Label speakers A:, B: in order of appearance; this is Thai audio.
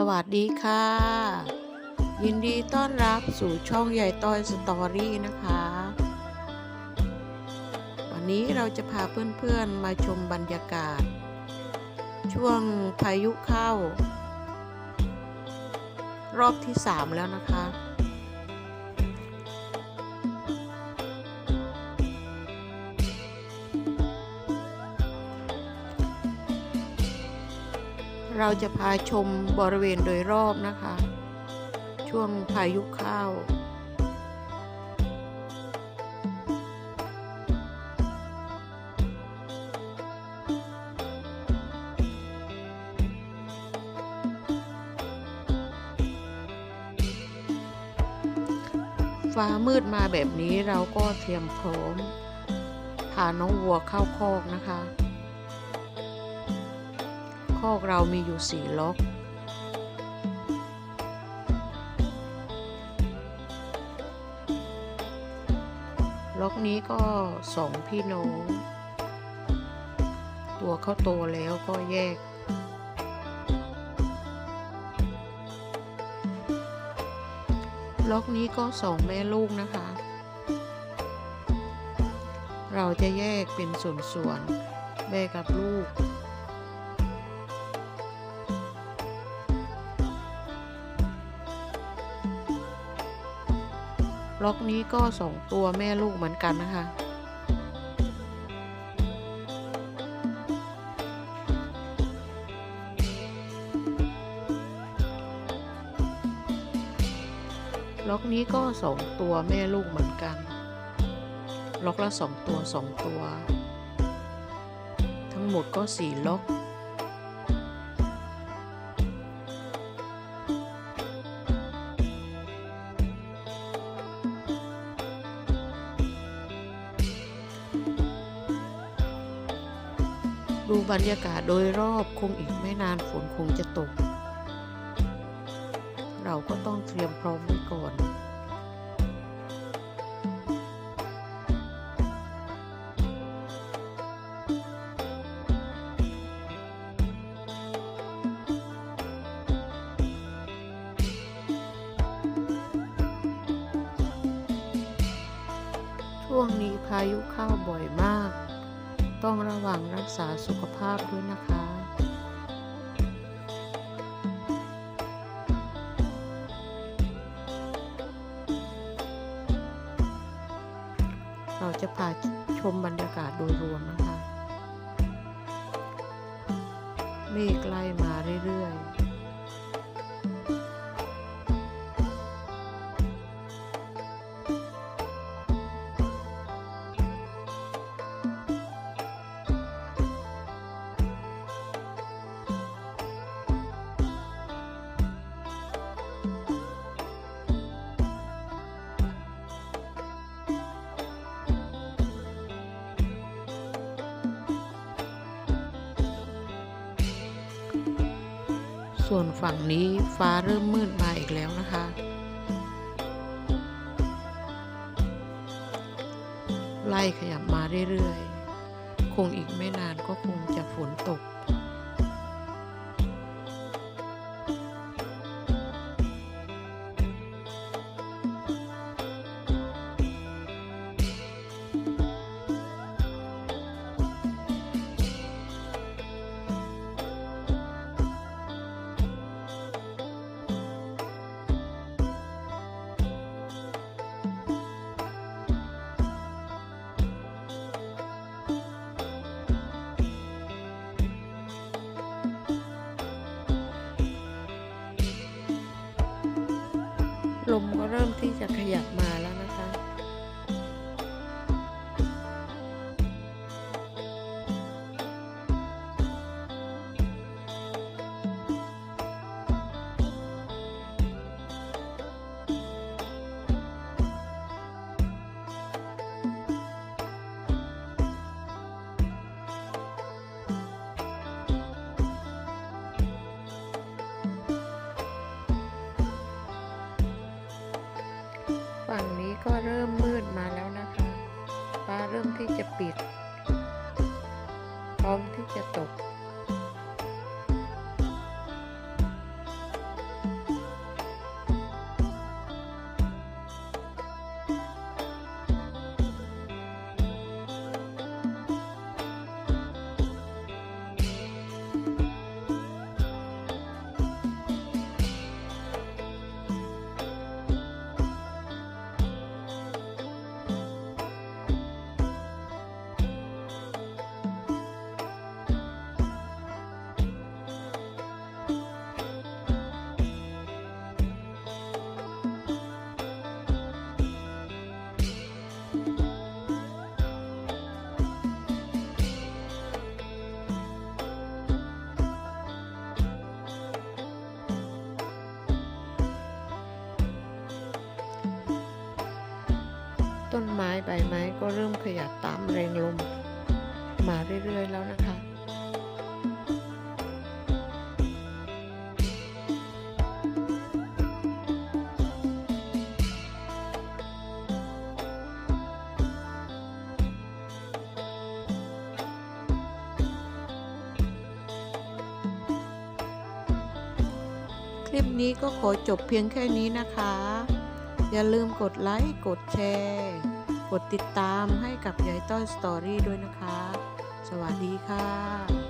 A: สวัสดีค่ะ ยินดีต้อนรับสู่ช่องใหญ่ต้อยสตอรี่นะคะ วันนี้เราจะพาเพื่อนๆมาชมบรรยากาศ ช่วงพายุเข้า รอบที่ 3 แล้วนะคะ เราจะพาชมบริเวณโดยรอบนะคะ ช่วงพายุเข้าฟ้ามืดมาแบบนี้เราก็เตรียมพร้อมพาน้องวัวเข้าคอกนะคะ อกเรามีอยู่สี่ล็อกล็อกนี้ก็สองพี่น้อง ตัวเขาโตแล้วก็แยก ล็อกนี้ก็สองแม่ลูกนะคะ เราจะแยกเป็นส่วนๆแม่กับลูก ล็อกนี้ก็สองตัวแม่ลูกเหมือนกันนะคะ ล็อกนี้ก็สองตัวแม่ลูกเหมือนกัน ล็อกละสองตัวสองตัว ทั้งหมดก็สี่ล็อก ดูบรรยากาศโดยรอบคงอีกไม่นานฝนคงจะตก เราก็ต้องเตรียมพร้อมไว้ก่อนช่วงนี้พายุเข้าบ่อยมาก ต้องระวังรักษาสุขภาพด้วยนะคะเราจะพาชมบรรยากาศโดยรวมนะคะ เมฆไล่มาเรื่อยๆ ส่วนฝั่งนี้ฟ้าเริ่มมืดมาอีกแล้วนะคะ ไล่ขยับมาเรื่อยๆ คงอีกไม่นานก็คงจะฝนตก ลมก็เริ่มที่จะขยับมา พร้อมที่จะตก ต้นไม้ใบไม้ก็เริ่มขยับตามแรงลม มาเรื่อยๆแล้วนะคะคลิปนี้ก็ขอจบเพียงแค่นี้นะคะ อย่าลืมกดไลค์ กดแชร์ กดติดตามให้กับยายต้อยสตอรี่ด้วยนะคะ สวัสดีค่ะ